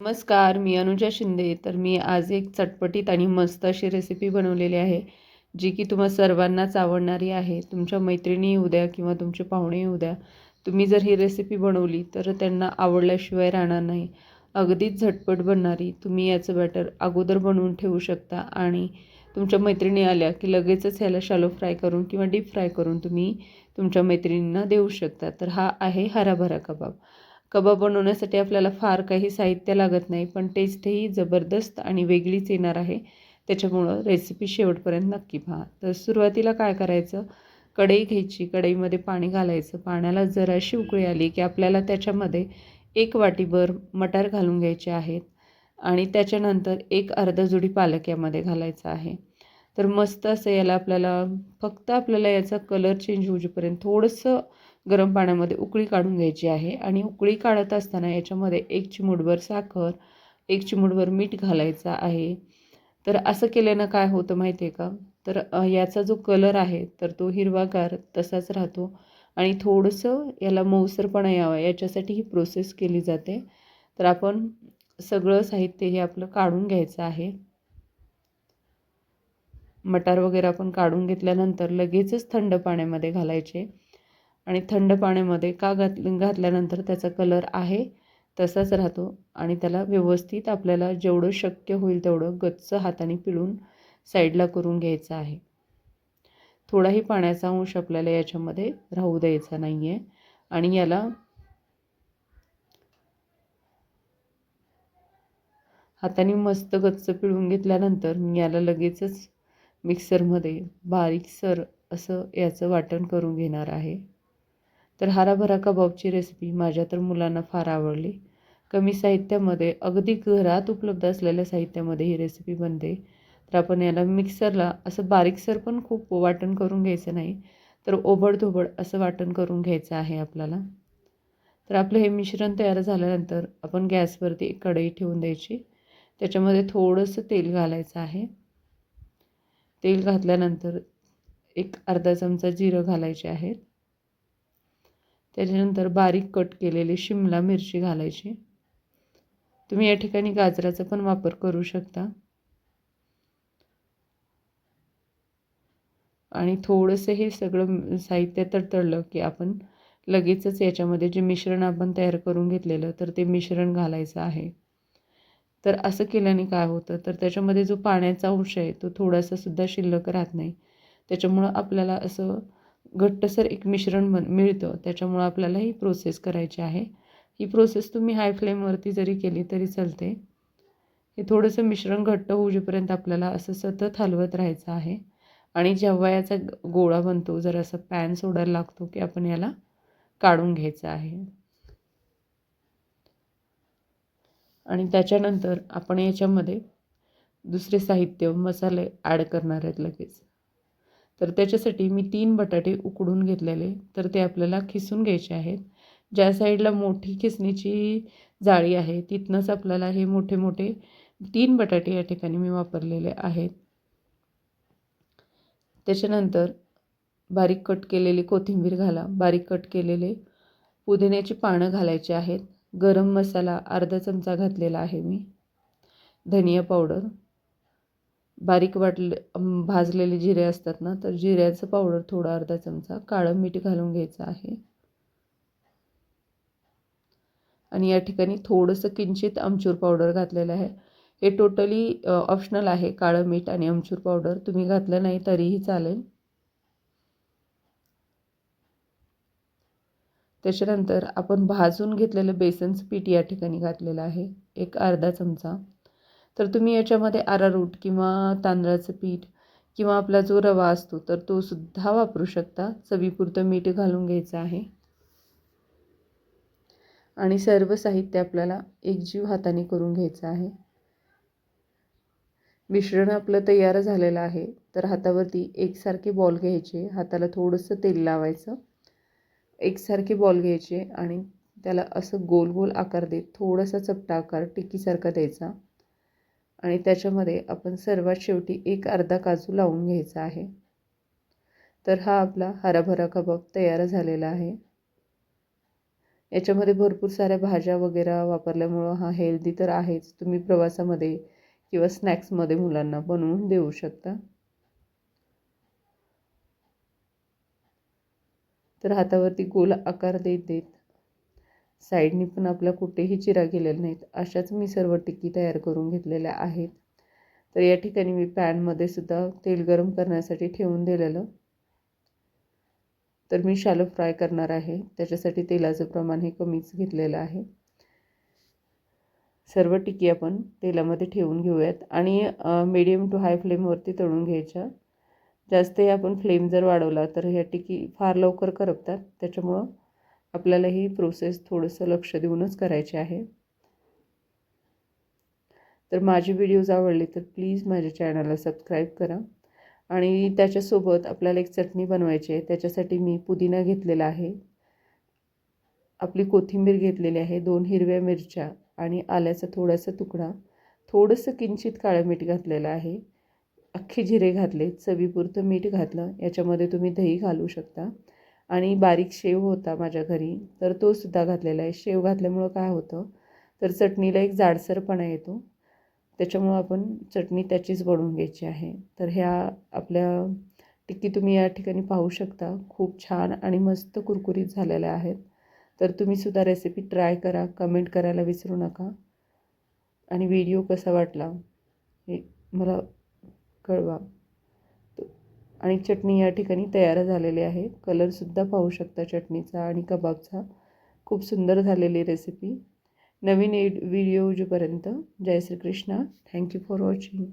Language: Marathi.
नमस्कार मी अनुजा शिंदे. तर मी आज एक चटपटीत आणि मस्त अशी रेसिपी बनवलेली आहे जी की तुम्हा सर्वांनाच आवडणारी आहे. तुमच्या मैत्रिणी येऊ द्या किंवा तुमचे पाहुणे येऊ द्या तुम्ही जर ही रेसिपी बनवली तर त्यांना आवडल्याशिवाय राहणार नाही. अगदीच झटपट बनणारी तुम्ही याचं बॅटर अगोदर बनवून ठेवू शकता आणि तुमच्या मैत्रिणी आल्या की लगेचच ह्याला शालो फ्राय करून किंवा डीप फ्राय करून तुम्ही तुमच्या मैत्रिणींना देऊ शकता. तर हा आहे हराभरा कबाब. कबाब बनवण्यासाठी आपल्याला फार काही साहित्य लागत नाही पण टेस्टही जबरदस्त आणि वेगळीच येणार आहे. त्याच्यामुळं रेसिपी शेवटपर्यंत नक्की पहा. तर सुरुवातीला काय करायचं? कढई घ्यायची. कढईमध्ये पाणी घालायचं. पाण्याला जराशी उकळी आली की आपल्याला त्याच्यामध्ये एक वाटीभर मटार घालून घ्यायचे आहेत आणि त्याच्यानंतर एक अर्धा जुडी पालक यामध्ये घालायचा आहे. तर मस्त असं याला आपल्याला फक्त आपल्याला याचा कलर चेंज होऊपर्यंत थोडंसं गरम पाण्यामध्ये उकळी काढून घ्यायची आहे आणि उकळी काढत असताना याच्यामध्ये एक चिमूटभर साखर एक चिमूटभर मीठ घालायचा आहे. तर असं केल्यानं काय होतं माहिती आहे का? तर याचा जो कलर आहे तर तो हिरवागार तसाच राहतो आणि थोडंसं याला मऊसरपणा यावा याच्यासाठी ही प्रोसेस केली जाते. तर आपण सगळं साहित्य हे आपलं काढून घ्यायचं आहे. मटार वगैरे आपण काढून घेतल्यानंतर लगेचच थंड पाण्यामध्ये घालायचे. आणि थंड पाण्यामध्ये का घात घातल्यानंतर त्याचा कलर आहे तसाच राहतो. आणि त्याला व्यवस्थित आपल्याला जेवढं शक्य होईल तेवढं गच्च हाताने पिळून साईडला करून घ्यायचं आहे. थोडाही पाण्याचा अंश आपल्याला याच्यामध्ये राहू द्यायचा नाही आहे आणि याला हाताने मस्त गच्च पिळून घेतल्यानंतर मी याला लगेचच मिक्सरमध्ये बारीकसर असं याचं वाटण करून घेणार आहे. तर हराभरा कबाबची रेसिपी माझ्या तर मुलांना फार आवडली. कमी साहित्यामध्ये अगदी घरात उपलब्ध असलेल्या साहित्यामध्ये ही रेसिपी बनते. तर आपण याला मिक्सरला असं बारीकसर पण खूप वाटण करून घ्यायचं नाही तर ओबडधोबड असं वाटण करून घ्यायचं आहे आपल्याला. तर आपलं हे मिश्रण तयार झाल्यानंतर आपण गॅसवरती एक कढई ठेवून द्यायची. त्याच्यामध्ये थोडंसं तेल घालायचं आहे. तेल घातल्यानंतर एक अर्धा चमचा जिरं घालायचे आहेत. त्याच्यानंतर बारीक कट केलेली शिमला मिरची घालायची. तुम्ही या ठिकाणी गाजराचा पण वापर करू शकता. आणि थोडंसं हे सगळं साहित्य तडतडलं की आपण लगेचच याच्यामध्ये जे मिश्रण आपण तयार करून घेतलेलं तर ते मिश्रण घालायचं आहे. तर असं केल्याने काय होतं? तर त्याच्यामध्ये जो पाण्याचा अंश आहे तो थोडासा सुद्धा शिल्लक राहत नाही. त्याच्यामुळं आपल्याला असं घट्टसर एक मिश्रण बन मिळतं. त्याच्यामुळं आपल्याला ही प्रोसेस करायची आहे. ही प्रोसेस तुम्ही हाय फ्लेमवरती जरी केली तरी चालते. हे थोडंसं मिश्रण घट्ट होऊपर्यंत आपल्याला असं सतत हलवत राहायचं आहे आणि जेव्हा याचा गोळा बनतो जर असं पॅन सोडायला लागतो की आपण याला काढून घ्यायचं आहे. आणि त्याच्यानंतर आपण याच्यामध्ये दुसरे साहित्य मसाले ॲड करणार आहेत लगेच. तर त्याच्यासाठी मी तीन बटाटे उकडून घेतलेले. तर ते आपल्याला खिसून घ्यायचे आहेत. ज्या साईडला मोठी खिसणीची जाळी आहे तिथनंच आपल्याला हे मोठे मोठे तीन बटाटे या ठिकाणी मी वापरलेले आहेत. त्याच्यानंतर बारीक कट केलेली कोथिंबीर घाला. बारीक कट केलेले पुदिन्याची पानं घालायची आहेत. गरम मसाला अर्धा चमचा घातलेला आहे मी. धनिया पावडर. बारीक वाटले भाजलेले जिरे असतात ना तर जिऱ्याचं पावडर थोडा अर्धा चमचा काळं मीठ घालून घ्यायचं आहे. आणि या ठिकाणी थोडंसं किंचित आमचूर पावडर घातलेलं आहे. हे टोटली ऑप्शनल आहे काळं मीठ आणि आमचूर पावडर. तुम्ही घातलं नाही तरीही चालेल. त्याच्यानंतर आपण भाजून घेतलेलं बेसनचं पीठ या ठिकाणी घातलेलं आहे. एक अर्धा चमचा. तर तुम्ही याच्यामध्ये आरारूट किंवा तांदळाचं पीठ किंवा आपला जो रवा असतो तर तो सुद्धा वापरू शकता. चवीपुरतं मीठ घालून घ्यायचं आहे. आणि सर्व साहित्य आपल्याला एकजीव हाताने करून घ्यायचं आहे. मिश्रण आपलं तयार झालेलं आहे तर हातावरती एकसारखे बॉल घ्यायचे. हाताला थोडंसं तेल लावायचं. एकसारखे बॉल घ्यायचे आणि त्याला असं गोल गोल आकार देत थोडासा चपटा आकार टिक्कीसारखा द्यायचा. आणि त्याच्यामध्ये आपण सर्वात शेवटी एक अर्धा काजू लावून घ्यायचा आहे. तर हा आपला हराभरा कबाब तयार झालेला आहे. याच्यामध्ये भरपूर साऱ्या भाज्या वगैरे वापरल्यामुळं हा हेल्दी तर आहेच. तुम्ही प्रवासामध्ये किंवा स्नॅक्समध्ये मुलांना बनवून देऊ शकता. तर हातावरती गोल आकार देत देत साईडनी पण आपल्या कुठेही चिरा गेलेल्या नाहीत. अशाच मी सर्व टिक्की तयार करून घेतलेल्या आहेत. तर या ठिकाणी मी पॅनमध्ये सुद्धा तेल गरम करण्यासाठी ठेवून दिलेलं. तर मी शालो फ्राय करणार आहे. त्याच्यासाठी तेलाचं प्रमाण हे कमीच घेतलेलं आहे. सर्व टिकी आपण तेलामध्ये ठेवून घेऊयात. आणि मीडियम टू हाय फ्लेमवरती तळून घ्यायच्या. जास्तही आपण फ्लेम जर वाढवला तर ह्या टिकी फार लवकर करपतात. त्याच्यामुळं आपल्याला ही प्रोसेस थोडंसं लक्ष देऊनच करायची आहे. तर माझी व्हिडिओज आवडले तर प्लीज माझ्या चॅनलला सबस्क्राईब करा. आणि त्याच्यासोबत आपल्याला एक चटणी बनवायची आहे. त्याच्यासाठी मी पुदिना घेतलेला आहे. आपली कोथिंबीर घेतलेली आहे. दोन हिरव्या मिरच्या आणि आल्याचा थोडासा तुकडा. थोडंसं किंचित काळं मीठ घातलेलं आहे. अख्खे जिरे घातले. चवीपुरतं मीठ घातलं. याच्यामध्ये तुम्ही दही घालू शकता. आणि बारीक शेव होता माझ्या घरी तर तो सुद्धा घातलेला आहे. शेव घातल्यामुळं काय होतं? तर चटणीला एक जाडसरपणा येतो. त्याच्यामुळं आपण चटणी त्याचीच बनवून घ्यायची आहे. तर ह्या आपल्या टिक्की तुम्ही या ठिकाणी पाहू शकता. खूप छान आणि मस्त कुरकुरीत झालेल्या आहेत. तर तुम्हीसुद्धा रेसिपी ट्राय करा. कमेंट करायला विसरू नका. आणि व्हिडिओ कसा वाटला हे मला कळवा. आणि चटणी या ठिकाणी तयार झालेली आहे. कलरसुद्धा पाहू शकता चटणीचा आणि कबाबचा. खूप सुंदर झालेली रेसिपी नवीन व्हिडिओ जोपर्यंत जय Shrikrishna. Thank you for watching